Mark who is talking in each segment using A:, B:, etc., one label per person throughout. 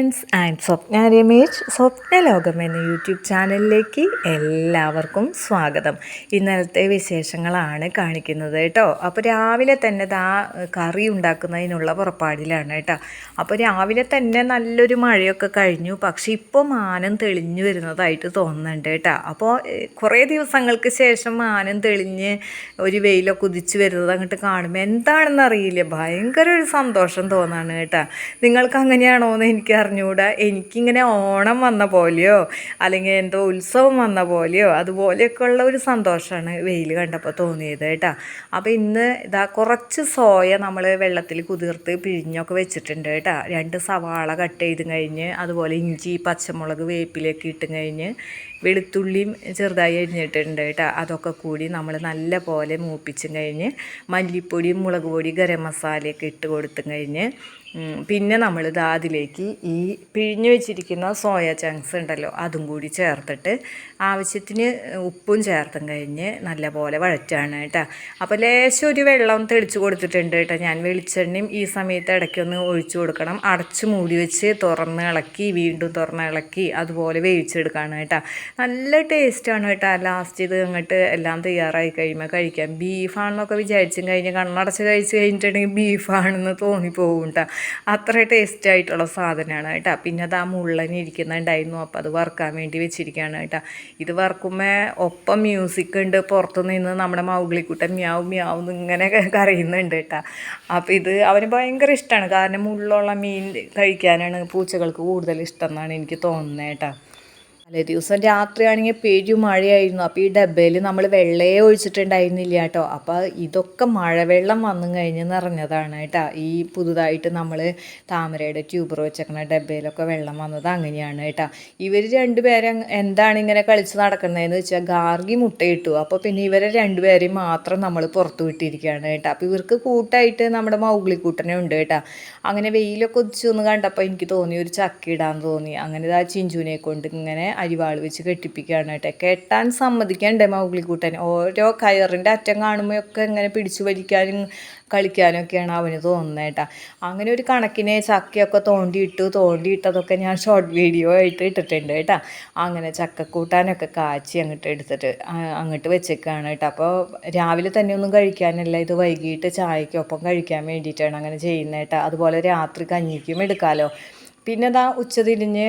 A: Hello friends M Swapna Ramesh Swapna ലോകം എന്ന YouTube ചാനലിലേക്ക് എല്ലാവർക്കും സ്വാഗതം. ഇന്നലത്തെ വിശേഷങ്ങളാണ് കാണിക്കുന്നത് കേട്ടോ. അപ്പോൾ രാവിലെ തന്നെ ആ കറി ഉണ്ടാക്കുന്നതിനുള്ള പുറപ്പാടിലാണ് കേട്ടോ. അപ്പോൾ രാവിലെ തന്നെ നല്ലൊരു മഴയൊക്കെ കഴിഞ്ഞു. പക്ഷേ ഇപ്പോൾ മാനം തെളിഞ്ഞു വരുന്നതായിട്ട് തോന്നുന്നുണ്ട് കേട്ടോ. അപ്പോൾ കുറേ ദിവസങ്ങൾക്ക് ശേഷം മാനം തെളിഞ്ഞ് ഒരു വെയിലൊക്കെ ഉദിച്ച് വരുന്നത് അങ്ങോട്ട് കാണുമ്പോൾ എന്താണെന്ന് അറിയില്ല ഭയങ്കര ഒരു സന്തോഷം തോന്നാണ് കേട്ടോ. നിങ്ങൾക്ക് അങ്ങനെയാണോ എന്ന് എനിക്ക് അറിഞ്ഞുകൂടാ എനിക്കിങ്ങനെ ഓണം വന്ന പോലെയോ അല്ലെങ്കിൽ എന്തോ ഉത്സവം വന്ന പോലെയോ അതുപോലെയൊക്കെ ഉള്ള ഒരു സന്തോഷമാണ് വെയിൽ കണ്ടപ്പോൾ തോന്നിയത് കേട്ടോ. അപ്പോൾ ഇന്ന് ഇതാ കുറച്ച് സോയ നമ്മൾ വെള്ളത്തിൽ കുതിർത്ത് പിഴിഞ്ഞൊക്കെ വെച്ചിട്ടുണ്ട് കേട്ടോ. രണ്ട് സവാള കട്ട് ചെയ്ത് കഴിഞ്ഞ് അതുപോലെ ഇഞ്ചി പച്ചമുളക് വേപ്പിലൊക്കെ ഇട്ട് കഴിഞ്ഞ് വെളുത്തുള്ളിയും ചെറുതായി അരിഞ്ഞിട്ടുണ്ട് കേട്ടോ. അതൊക്കെ കൂടി നമ്മൾ നല്ല പോലെ മൂപ്പിച്ചും കഴിഞ്ഞ് മല്ലിപ്പൊടിയും മുളക് പൊടി ഗരം മസാലയൊക്കെ ഇട്ട് കൊടുത്തും കഴിഞ്ഞ് പിന്നെ നമ്മൾ ഇതാ അതിലേക്ക് ഈ പിഴിഞ്ഞു വെച്ചിരിക്കുന്ന സോയ ചങ്ക്സ് ഉണ്ടല്ലോ അതും കൂടി ചേർത്തിട്ട് ആവശ്യത്തിന് ഉപ്പും ചേർത്തും കഴിഞ്ഞ് നല്ലപോലെ വഴറ്റാണ് കേട്ടോ. അപ്പോൾ ലേശം ഒരു വെള്ളം തെളിച്ച് കൊടുത്തിട്ടുണ്ട് കേട്ടോ. ഞാൻ വെളിച്ചെണ്ണയും ഈ സമയത്ത് ഇടയ്ക്കൊന്ന് ഒഴിച്ചു കൊടുക്കണം. അടച്ച് മൂടി വെച്ച് തുറന്ന് ഇളക്കി വീണ്ടും തുറന്ന് ഇളക്കി അതുപോലെ വേവിച്ചെടുക്കുകയാണ് കേട്ടോ. നല്ല ടേസ്റ്റാണ് കേട്ടോ. ലാസ്റ്റ് ഇത് അങ്ങോട്ട് എല്ലാം തയ്യാറായി കഴിയുമ്പോൾ കഴിക്കാം. ബീഫാണെന്നൊക്കെ വിചാരിച്ചും കഴിഞ്ഞ് കണ്ണടച്ച് കഴിച്ച് കഴിഞ്ഞിട്ടുണ്ടെങ്കിൽ ബീഫാണെന്ന് തോന്നിപ്പോകും കേട്ടോ. അത്ര ടേസ്റ്റ് ആയിട്ടുള്ള സാധനമാണ് കേട്ടോ. പിന്നെ അത് ആ മുള്ളനിരിക്കുന്നുണ്ടായിരുന്നു അപ്പോൾ അത് വറുക്കാൻ വേണ്ടി വെച്ചിരിക്കുകയാണ് കേട്ടോ. ഇത് വറുക്കുമ്പോൾ ഒപ്പം മ്യൂസിക് ഉണ്ട്. പുറത്തു നിന്ന് നമ്മുടെ മൗഗ്ലിക്കുട്ടൻ മ്യാവ് മ്യാവ് ഇങ്ങനെ കരയുന്നുണ്ട് കേട്ടോ. അപ്പോൾ ഇത് അവന് ഭയങ്കര ഇഷ്ടമാണ് കാരണം മുള്ളുള്ള മീൻ കഴിക്കാനാണ് പൂച്ചകൾക്ക് കൂടുതൽ ഇഷ്ടം എന്നാണ് എനിക്ക് തോന്നുന്നത് കേട്ടോ. തലേ ദിവസം രാത്രിയാണെങ്കിൽ പെരു മഴയായിരുന്നു. അപ്പോൾ ഈ ഡബ്ബയിൽ നമ്മൾ വെള്ളയെ ഒഴിച്ചിട്ടുണ്ടായിരുന്നില്ല കേട്ടോ. അപ്പോൾ ഇതൊക്കെ മഴവെള്ളം വന്നു കഴിഞ്ഞ് നിറഞ്ഞതാണ് കേട്ടോ. ഈ പുതുതായിട്ട് നമ്മൾ താമരയുടെ ട്യൂബർ വെച്ചേക്കുന്ന ഡബ്ബയിലൊക്കെ വെള്ളം വന്നത് അങ്ങനെയാണ് കേട്ടോ. ഇവർ രണ്ടുപേരും എന്താണ് ഇങ്ങനെ കളിച്ച് നടക്കുന്നതെന്ന് വെച്ചാൽ ഗാർഗി മുട്ടയിട്ടു. അപ്പോൾ പിന്നെ ഇവരെ രണ്ടുപേരെയും മാത്രം നമ്മൾ പുറത്തു വിട്ടിരിക്കുകയാണ് കേട്ടോ. അപ്പോൾ ഇവർക്ക് കൂട്ടായിട്ട് നമ്മുടെ മൗഗ്ലിക്കൂട്ടനെ ഉണ്ട് കേട്ടോ. അങ്ങനെ വെയിലൊക്കെ ഉദിച്ചു ഒന്ന് കണ്ടപ്പോൾ എനിക്ക് തോന്നി ഒരു ചക്ക തോന്നി. അങ്ങനെ ഇതാ ചിഞ്ചുവിനെ കൊണ്ട് ഇങ്ങനെ അരിവാൾ വെച്ച് കെട്ടിപ്പിക്കുകയാണ് കേട്ടോ. കെട്ടാൻ സമ്മതിക്കണ്ടേ മൗഗ്ലിക്കൂട്ടൻ ഓരോ കയറിന്റെ അറ്റം കാണുമ്പോഴൊക്കെ ഇങ്ങനെ പിടിച്ചു വലിക്കാനും കളിക്കാനൊക്കെയാണ് അവന് തോന്നുന്നത് കേട്ടോ. അങ്ങനെ ഒരു കണക്കിന് ചക്കയൊക്കെ തോണ്ടിയിട്ടു തോണ്ടിയിട്ടതൊക്കെ ഞാൻ ഷോർട്ട് വീഡിയോ ആയിട്ട് ഇട്ടിട്ടുണ്ട് കേട്ടോ. അങ്ങനെ ചക്കക്കൂട്ടാനൊക്കെ കാച്ചി അങ്ങോട്ട് എടുത്തിട്ട് അങ്ങോട്ട് വെച്ചേക്കാണ് കേട്ടോ. അപ്പോൾ രാവിലെ തന്നെ ഒന്നും കഴിക്കാനല്ല ഇത് വൈകിട്ട് ചായക്കൊപ്പം കഴിക്കാൻ വേണ്ടിയിട്ടാണ് അങ്ങനെ ചെയ്യുന്നത് കേട്ടോ. അതുപോലെ രാത്രി കഞ്ഞിക്കും എടുക്കാമല്ലോ പിന്നെ അതാ ഉച്ചതിരിഞ്ഞ്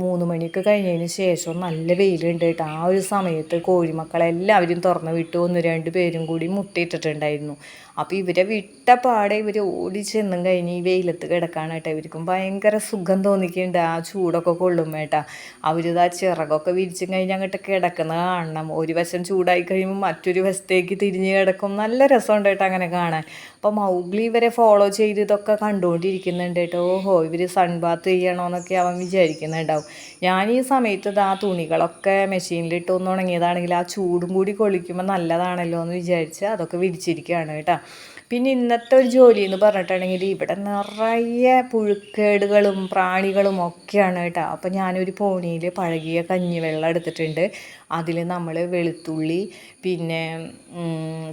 A: മൂന്ന് മണിയൊക്കെ കഴിഞ്ഞതിന് ശേഷം നല്ല വെയിലുണ്ട് കേട്ടോ. ആ ഒരു സമയത്ത് കോഴിമക്കളെല്ലാവരും തുറന്ന് വിട്ടു. ഒന്ന് രണ്ട് പേരും കൂടി മുട്ടയിട്ടിട്ടുണ്ടായിരുന്നു. അപ്പോൾ ഇവരെ വിട്ട പാടെ ഇവർ ഓടി ചെന്നും കഴിഞ്ഞ് ഈ വെയിലത്ത് കിടക്കാനായിട്ട് ഇവർക്കും ഭയങ്കര സുഖം തോന്നിക്കുന്നുണ്ട് ആ ചൂടൊക്കെ കൊള്ളുമ്പോൾ കേട്ടാ ആ ചിറകൊക്കെ വിരിച്ചും കഴിഞ്ഞ് അങ്ങോട്ട് കിടക്കുന്നത് കാണണം. ഒരു വശം ചൂടായി കഴിയുമ്പോൾ മറ്റൊരു വശത്തേക്ക് തിരിഞ്ഞ് കിടക്കും. നല്ല രസമുണ്ട് കേട്ടോ അങ്ങനെ കാണാൻ. അപ്പോൾ മൗഗ്ലി ഇവരെ ഫോളോ ചെയ്ത് ഇതൊക്കെ കണ്ടുകൊണ്ടിരിക്കുന്നുണ്ട് കേട്ടോ ഓഹോ ഇവർ സൺബാത്ത് ചെയ്യണമെന്നൊക്കെ അവൻ വിചാരിക്കുന്നുണ്ടാവും. ഞാൻ ഈ സമയത്ത് ആ തുണികളൊക്കെ മെഷീനിലിട്ട് ഒന്ന് ഉണങ്ങിയതാണെങ്കിൽ ആ ചൂടും കൂടി കൊള്ളിക്കുമ്പോൾ നല്ലതാണല്ലോ എന്ന് വിചാരിച്ച് അതൊക്കെ വിരിച്ചിരിക്കുകയാണ് കേട്ടോ പിന്നെ ഇന്നത്തെ ഒരു ജോലി എന്ന് പറഞ്ഞിട്ടുണ്ടെങ്കിൽ ഇവിടെ നിറയെ പുഴുക്കേടുകളും പ്രാണികളും ഒക്കെയാണ് കേട്ടോ. അപ്പോൾ ഞാനൊരു പോണിയിൽ പഴകിയ കഞ്ഞിവെള്ളം എടുത്തിട്ടുണ്ട്. അതിൽ നമ്മൾ വെളുത്തുള്ളി പിന്നെ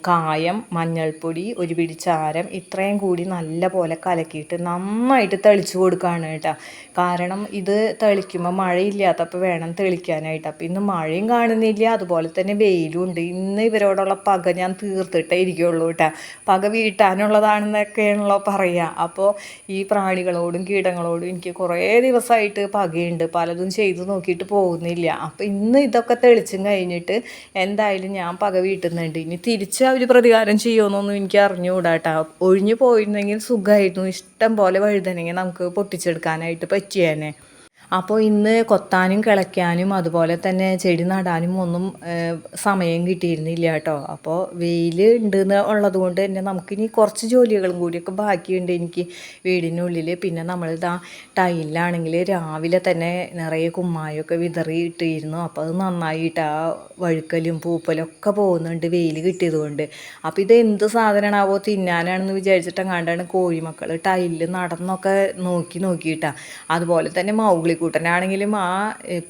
A: കായം മഞ്ഞൾപ്പൊടി ഒരു പിടി ചാരം ഇത്രയും കൂടി നല്ല പോലെ കലക്കിയിട്ട് നന്നായിട്ട് തെളിച്ച് കൊടുക്കുകയാണ് കേട്ടോ. കാരണം ഇത് തെളിക്കുമ്പോൾ മഴയില്ലാത്തപ്പോൾ വേണം തെളിക്കാനായിട്ട്. അപ്പോൾ ഇന്ന് മഴയും കാണുന്നില്ല അതുപോലെ തന്നെ വെയിലും ഉണ്ട്. ഇന്ന് ഇവരോടുള്ള പക ഞാൻ തീർത്തിട്ടേ ഇരിക്കുള്ളൂ കേട്ടോ. പക വീട്ടാനുള്ളതാണെന്നൊക്കെയാണല്ലോ പറയുക. അപ്പോൾ ഈ പ്രാണികളോടും കീടങ്ങളോടും എനിക്ക് കുറേ ദിവസമായിട്ട് പകയുണ്ട്. പലതും ചെയ്തു നോക്കിയിട്ട് പോകുന്നില്ല. അപ്പോൾ ഇന്ന് ഇതൊക്കെ തെളിച്ചും കഴിഞ്ഞിട്ട് എന്തായാലും ഞാൻ പക വീട്ടുന്നുണ്ട്. ഇനി തിരിച്ച് അവർ പ്രതികാരം ചെയ്യുമെന്നൊന്നും എനിക്ക് അറിഞ്ഞുകൂടാട്ടാ ഒഴിഞ്ഞു പോയിരുന്നെങ്കിൽ സുഖമായിരുന്നു ഇഷ്ടം പോലെ വഴുതനെങ്കിൽ നമുക്ക് പൊട്ടിച്ചെടുക്കാനായിട്ട് പറ്റിയേനെ. അപ്പോൾ ഇന്ന് കൊത്താനും കിളയ്ക്കാനും അതുപോലെ തന്നെ ചെടി നടാനും ഒന്നും സമയം കിട്ടിയിരുന്നില്ല കേട്ടോ. അപ്പോൾ വെയിൽ ഉണ്ട് ഉള്ളത് കൊണ്ട് തന്നെ നമുക്കിനി കുറച്ച് ജോലികളും കൂടിയൊക്കെ ബാക്കിയുണ്ട് എനിക്ക് വീടിനുള്ളിൽ പിന്നെ നമ്മളിതാ ടൈലിലാണെങ്കിൽ രാവിലെ തന്നെ നിറയെ കുമ്മായൊക്കെ വിതറിയിട്ടിരുന്നു അപ്പോൾ അത് നന്നായിട്ട് ആ വഴുക്കലും പൂപ്പലും ഒക്കെ പോകുന്നുണ്ട് വെയിൽ കിട്ടിയത് കൊണ്ട്. അപ്പോൾ ഇത് എന്ത് സാധനമാണാവോ തിന്നാനാണെന്ന് വിചാരിച്ചിട്ട് കണ്ടാണ് കോഴിമക്കൾ ടൈലിൽ നടന്നൊക്കെ നോക്കി നോക്കിയിട്ടാണ് അതുപോലെ തന്നെ മൗഗ്ലിക്കുട്ടൻ മൗഗ്ലിക്കൂട്ടനാണെങ്കിലും ആ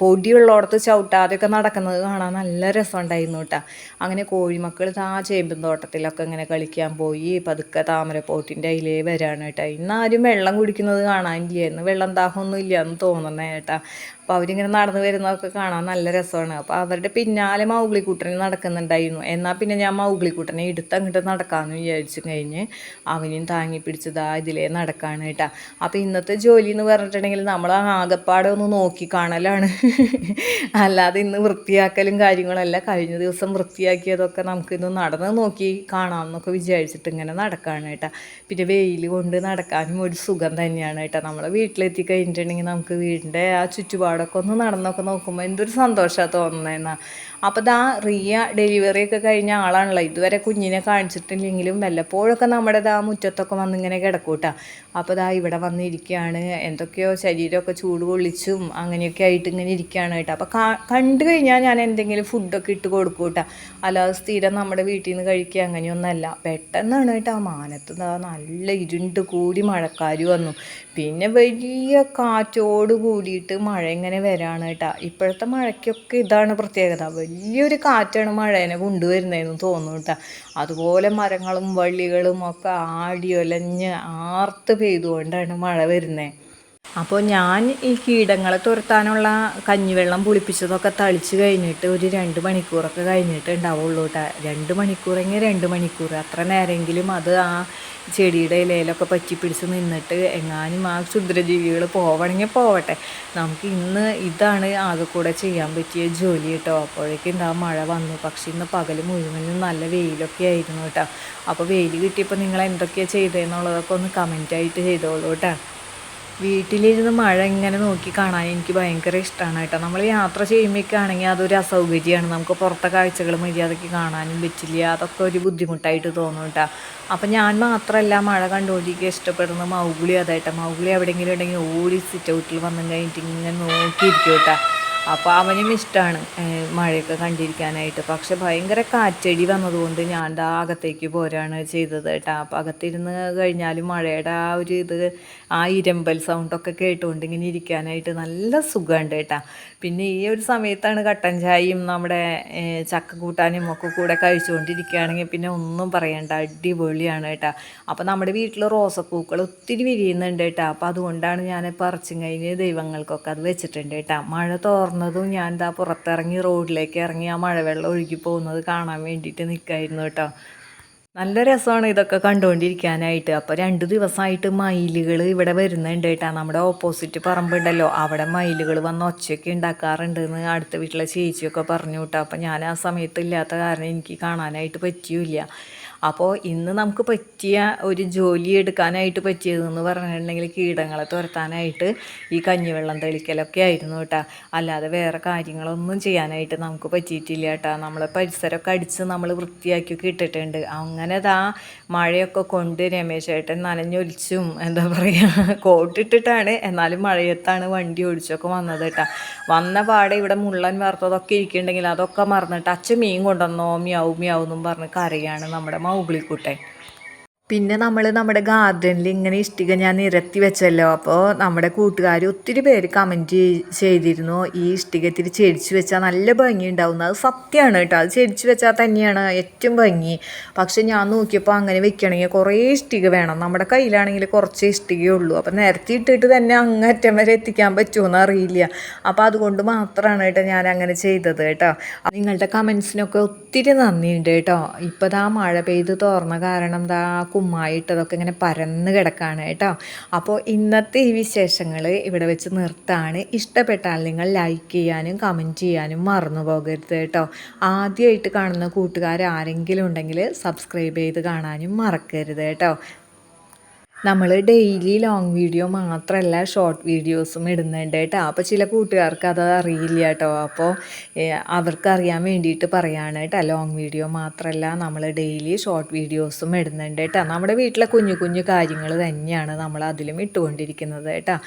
A: പൊടിയുള്ളോടത്ത് ചവിട്ടാതെയൊക്കെ നടക്കുന്നത് കാണാൻ നല്ല രസമുണ്ടായിരുന്നു കേട്ടോ. അങ്ങനെ കോഴിമക്കൾ ആ ചേമ്പും തോട്ടത്തിലൊക്കെ ഇങ്ങനെ കളിക്കാൻ പോയി പതുക്കെ താമരപ്പോട്ടിന്റെ അതിലേ വരാണ് കേട്ടോ. ഇന്നാരും വെള്ളം കുടിക്കുന്നത് കാണാനില്ലായിരുന്നു വെള്ളം ദാഹമൊന്നും ഇല്ല എന്ന് തോന്നുന്നേ കേട്ടാ. അപ്പോൾ അവരിങ്ങനെ നടന്നു വരുന്നതൊക്കെ കാണാൻ നല്ല രസമാണ്. അപ്പോൾ അവരുടെ പിന്നാലെ മൗഗ്ലിക്കൂട്ടനെ നടക്കുന്നുണ്ടായിരുന്നു. എന്നാൽ പിന്നെ ഞാൻ മൗഗ്ലിക്കൂട്ടനെ എടുത്ത് അങ്ങോട്ട് നടക്കാമെന്ന് വിചാരിച്ചു കഴിഞ്ഞ് അവനെയും താങ്ങി പിടിച്ചതാ ഇതിലേ നടക്കാണ് കേട്ടോ. അപ്പോൾ ഇന്നത്തെ ജോലി എന്ന് പറഞ്ഞിട്ടുണ്ടെങ്കിൽ നമ്മൾ ആകെപ്പാടെ ഒന്ന് നോക്കി കാണലാണ്. അല്ലാതെ ഇന്ന് വൃത്തിയാക്കലും കാര്യങ്ങളല്ല. കഴിഞ്ഞ ദിവസം വൃത്തിയാക്കിയതൊക്കെ നമുക്കിന്ന് നടന്ന് നോക്കി കാണാമെന്നൊക്കെ വിചാരിച്ചിട്ട് ഇങ്ങനെ നടക്കാണ് കേട്ടോ. പിന്നെ വെയിൽ കൊണ്ട് നടക്കാനും ഒരു സുഖം തന്നെയാണ് കേട്ടോ. നമ്മളെ വീട്ടിലെത്തി കഴിഞ്ഞിട്ടുണ്ടെങ്കിൽ നമുക്ക് വീടിന്റെ ആ ചുറ്റുപാടൊക്കെ ഒന്ന് നടന്നൊക്കെ നോക്കുമ്പോൾ എന്തൊരു സന്തോഷമാണ് തോന്നുന്നതെന്നാ അപ്പോൾ ദാ റിയ ഡെലിവറി ഒക്കെ കഴിഞ്ഞ ആളാണല്ലോ. ഇതുവരെ കുഞ്ഞിനെ കാണിച്ചിട്ടില്ലെങ്കിലും വല്ലപ്പോഴൊക്കെ നമ്മുടെ ദാ മുറ്റത്തൊക്കെ വന്നിങ്ങനെ കിടക്കൂട്ടാ. അപ്പോൾ ദാ ഇവിടെ വന്നിരിക്കുകയാണ് എന്തൊക്കെയോ ശരീരമൊക്കെ ചൂട് കൊള്ളിച്ചും അങ്ങനെയൊക്കെ ആയിട്ട് ഇങ്ങനെ ഇരിക്കുകയാണ് കേട്ടോ. അപ്പോൾ കണ്ടു കഴിഞ്ഞാൽ ഞാൻ എന്തെങ്കിലും ഫുഡൊക്കെ ഇട്ട് കൊടുക്കൂട്ടാ. അല്ലാതെ സ്ഥിരം നമ്മുടെ വീട്ടിൽ നിന്ന് കഴിക്കുക അങ്ങനെയൊന്നല്ല. പെട്ടെന്നാണ് കേട്ടോ മാനത്ത് ദാ നല്ല ഇരുണ്ട് കൂടി മഴക്കാർ വന്നു. പിന്നെ വലിയ കാറ്റോട് കൂടിയിട്ട് മഴ ഇങ്ങനെ വരാണ് കേട്ടോ. ഇപ്പോഴത്തെ മഴയ്ക്കൊക്കെ ഇതാണ് പ്രത്യേകത. വലിയൊരു കാറ്റാണ് മഴേനെ കൊണ്ടുവരുന്നതെന്ന് തോന്നുന്നു കേട്ടോ. അതുപോലെ മരങ്ങളും വള്ളികളും ഒക്കെ ആടിയൊലഞ്ഞ് ആർത്ത് പെയ്തുകൊണ്ടാണ് മഴ വരുന്നത് അപ്പോൾ ഞാൻ ഈ കീടങ്ങളെ തുരത്താനുള്ള കഞ്ഞിവെള്ളം പുളിപ്പിച്ചതൊക്കെ തളിച്ച് കഴിഞ്ഞിട്ട് ഒരു രണ്ട് മണിക്കൂറൊക്കെ കഴിഞ്ഞിട്ട് ഉണ്ടാവുള്ളൂ കേട്ടോ രണ്ട് മണിക്കൂറെങ്കിൽ രണ്ട് മണിക്കൂർ. അത്ര നേരമെങ്കിലും അത് ആ ചെടിയുടെ ഇലയിലൊക്കെ പറ്റി പിടിച്ച് നിന്നിട്ട് എങ്ങാനും ആ ക്ഷുദ്രജീവികൾ പോവണമെങ്കിൽ പോവട്ടെ. നമുക്ക് ഇന്ന് ഇതാണ് ആകെ കൂടെ ചെയ്യാൻ പറ്റിയ ജോലി കേട്ടോ അപ്പോഴേക്കും എന്താ മഴ വന്നു. പക്ഷെ ഇന്ന് പകൽ മുഴുവനും നല്ല വെയിലൊക്കെ ആയിരുന്നു കേട്ടോ അപ്പോൾ വെയിൽ കിട്ടിയപ്പോൾ നിങ്ങൾ എന്തൊക്കെയാണ് ചെയ്തതെന്നുള്ളതൊക്കെ ഒന്ന് കമന്റായിട്ട് ചെയ്തോളൂ കേട്ടോ വീട്ടിലിരുന്ന് മഴ ഇങ്ങനെ നോക്കി കാണാൻ എനിക്ക് ഭയങ്കര ഇഷ്ടമാണ് കേട്ടോ. നമ്മൾ യാത്ര ചെയ്യുമ്പോഴേക്കാണെങ്കിൽ അതൊരു അസൗകര്യമാണ്. നമുക്ക് പുറത്തെ കാഴ്ചകൾ മര്യാദയ്ക്ക് കാണാനും പറ്റില്ല. അതൊക്കെ ഒരു ബുദ്ധിമുട്ടായിട്ട് തോന്നും കേട്ടോ. അപ്പം ഞാൻ മാത്രമല്ല മഴ കണ്ടുകൊണ്ടിരിക്കുക ഇഷ്ടപ്പെടുന്ന മൗഗുളി അതായിട്ട് മൗഗുളി എവിടെയെങ്കിലും ഉണ്ടെങ്കിൽ ഓടി സിറ്റ് ഔട്ടിൽ വന്നു കഴിഞ്ഞിട്ട് ഇങ്ങനെ നോക്കിയിരിക്കും കേട്ടോ. അപ്പോൾ അവനും ഇഷ്ടമാണ് മഴയൊക്കെ കണ്ടിരിക്കാനായിട്ട്. പക്ഷെ ഭയങ്കര കാറ്റടി വന്നതുകൊണ്ട് ഞാൻ ദാ അകത്തേക്ക് പോരാണ് ചെയ്തത് കേട്ടോ. അപ്പോൾ അകത്തിരുന്ന് കഴിഞ്ഞാലും മഴയുടെ ആ ഒരു ഇത് ആ ഇരമ്പൽ സൗണ്ടൊക്കെ കേട്ടുകൊണ്ട് ഇങ്ങനെ ഇരിക്കാനായിട്ട് നല്ല സുഖമുണ്ട് കേട്ടോ. പിന്നെ ഈ ഒരു സമയത്താണ് കട്ടൻ ചായയും നമ്മുടെ ചക്ക കൂട്ടാനും ഒക്കെ കൂടെ കഴിച്ചുകൊണ്ടിരിക്കുകയാണെങ്കിൽ പിന്നെ ഒന്നും പറയണ്ട അടിപൊളിയാണ് കേട്ടോ. അപ്പോൾ നമ്മുടെ വീട്ടിൽ റോസപ്പൂക്കൾ ഒത്തിരി വിരിയുന്നുണ്ട് കേട്ടോ. അപ്പോൾ അതുകൊണ്ടാണ് ഞാൻ പറിച്ചും കഴിഞ്ഞ് ദൈവങ്ങൾക്കൊക്കെ അത് വെച്ചിട്ടുണ്ട് കേട്ടോ. മഴ തോർന്നതും ഞാൻ ദാ പുറത്തിറങ്ങി റോഡിലേക്ക് ഇറങ്ങി ആ മഴവെള്ളം ഒഴുകി പോകുന്നത് കാണാൻ വേണ്ടിയിട്ട് നിൽക്കായിരുന്നു കേട്ടോ. നല്ല രസമാണ് ഇതൊക്കെ കണ്ടുകൊണ്ടിരിക്കാനായിട്ട് അപ്പോൾ രണ്ട് ദിവസമായിട്ട് മയിലുകൾ ഇവിടെ വരുന്നുണ്ട് കേട്ടോ. നമ്മുടെ ഓപ്പോസിറ്റ് പറമ്പുണ്ടല്ലോ. അവിടെ മയിലുകൾ വന്ന് ഒച്ചയൊക്കെ ഉണ്ടാക്കാറുണ്ടെന്ന് അടുത്ത വീട്ടിലെ ചേച്ചിയൊക്കെ പറഞ്ഞു കേട്ടോ. അപ്പോൾ ഞാൻ ആ സമയത്ത് ഇല്ലാത്ത കാരണം എനിക്ക് കാണാനായിട്ട് പറ്റിയില്ല. അപ്പോൾ ഇന്ന് നമുക്ക് പറ്റിയ ഒരു ജോലി എടുക്കാനായിട്ട് പറ്റിയതെന്ന് പറഞ്ഞിട്ടുണ്ടെങ്കിൽ കീടങ്ങളെ തുരത്താനായിട്ട് ഈ കഞ്ഞിവെള്ളം തെളിക്കലൊക്കെ ആയിരുന്നു കേട്ടോ. അല്ലാതെ വേറെ കാര്യങ്ങളൊന്നും ചെയ്യാനായിട്ട് നമുക്ക് പറ്റിയിട്ടില്ല കേട്ടോ. നമ്മൾ പരിസരമൊക്കെ അടിച്ച് നമ്മൾ വൃത്തിയാക്കിയൊക്കെ ഇട്ടിട്ടുണ്ട്. അങ്ങനെ ദാ മഴയൊക്കെ കൊണ്ട് രമേശ് ചേട്ടൻ നനഞ്ഞൊലിച്ചും എന്താ പറയുക കോട്ടിട്ടിട്ടാണ്. എന്നാലും മഴയത്താണ് വണ്ടി ഓടിച്ചൊക്കെ വന്നത് കേട്ടോ. വന്ന പാടെ ഇവിടെ മുള്ളൻ വറുത്തതൊക്കെ ഇരിക്കുന്നുണ്ടെങ്കിൽ അതൊക്കെ മറന്നിട്ട് അച്ഛൻ മീൻ കൊണ്ടുവന്നോ മ്യാവും മ്യാവും എന്നും പറഞ്ഞ് കരയാണ് നമ്മുടെ മൗഗ്ലിക്കുട്ടൻ പിന്നെ നമ്മൾ നമ്മുടെ ഗാർഡനിൽ ഇങ്ങനെ ഇഷ്ടിക ഞാൻ നിരത്തി വെച്ചല്ലോ. അപ്പോൾ നമ്മുടെ കൂട്ടുകാർ ഒത്തിരി പേര് കമന്റ് ചെയ്തിരുന്നു. ഈ ഇഷ്ടിക ഇത്തിരി ചെടിച്ചു വെച്ചാൽ നല്ല ഭംഗി ഉണ്ടാവും അത് സത്യമാണ് കേട്ടോ. അത് ചെടിച്ചു വെച്ചാൽ തന്നെയാണ് ഏറ്റവും ഭംഗി. പക്ഷെ ഞാൻ നോക്കിയപ്പോൾ അങ്ങനെ വെക്കണമെങ്കിൽ കുറേ ഇഷ്ടിക വേണം. നമ്മുടെ കയ്യിലാണെങ്കിൽ കുറച്ച് ഇഷ്ടികയുള്ളൂ അപ്പോൾ നിരത്തി ഇട്ടിട്ട് തന്നെ അങ്ങറ്റം വരെ എത്തിക്കാൻ പറ്റുമെന്ന് അറിയില്ല. അപ്പോൾ അതുകൊണ്ട് മാത്രമാണ് കേട്ടോ ഞാൻ അങ്ങനെ ചെയ്തത് കേട്ടോ. നിങ്ങളുടെ കമൻസിനൊക്കെ ഒത്തിരി നന്ദിയുണ്ട് കേട്ടോ. ഇപ്പോൾ ദാ മഴ പെയ്ത് തോർന്ന കാരണം ദാ കുമ്മായിട്ടതൊക്കെ ഇങ്ങനെ പരന്ന് കിടക്കാണ് കേട്ടോ. അപ്പോൾ ഇന്നത്തെ ഈ വിശേഷങ്ങൾ ഇവിടെ വെച്ച് നിർത്താണ്. ഇഷ്ടപ്പെട്ടാൽ നിങ്ങൾ ലൈക്ക് ചെയ്യാനും കമന്റ് ചെയ്യാനും മറന്നു പോകരുത് കേട്ടോ. ആദ്യമായിട്ട് കാണുന്ന കൂട്ടുകാർ ആരെങ്കിലും ഉണ്ടെങ്കിൽ സബ്സ്ക്രൈബ് ചെയ്ത് കാണാനും മറക്കരുത് കേട്ടോ. നമ്മൾ ഡെയിലി ലോങ് വീഡിയോ മാത്രമല്ല ഷോർട്ട് വീഡിയോസും ഇടുന്നുണ്ട് കേട്ടോ അപ്പോൾ ചില കൂട്ടുകാർക്ക് അത് അറിയില്ല കേട്ടോ അപ്പോൾ അവർക്ക് അറിയാൻ വേണ്ടിയിട്ട് പറയാണ് കേട്ടോ ലോങ് വീഡിയോ മാത്രമല്ല നമ്മൾ ഡെയിലി ഷോർട്ട് വീഡിയോസും ഇടുന്നുണ്ട് കേട്ടോ നമ്മുടെ വീട്ടിലെ കുഞ്ഞു കുഞ്ഞു കാര്യങ്ങൾ തന്നെയാണ് നമ്മൾ അതിലും ഇട്ടുകൊണ്ടിരിക്കുന്നത് കേട്ടോ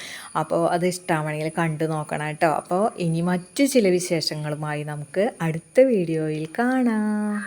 A: അപ്പോൾ അത് ഇഷ്ടമാണെങ്കിൽ കണ്ടു നോക്കണം കേട്ടോ അപ്പോൾ ഇനി മറ്റു ചില വിശേഷങ്ങളുമായി നമുക്ക് അടുത്ത വീഡിയോയിൽ കാണാം.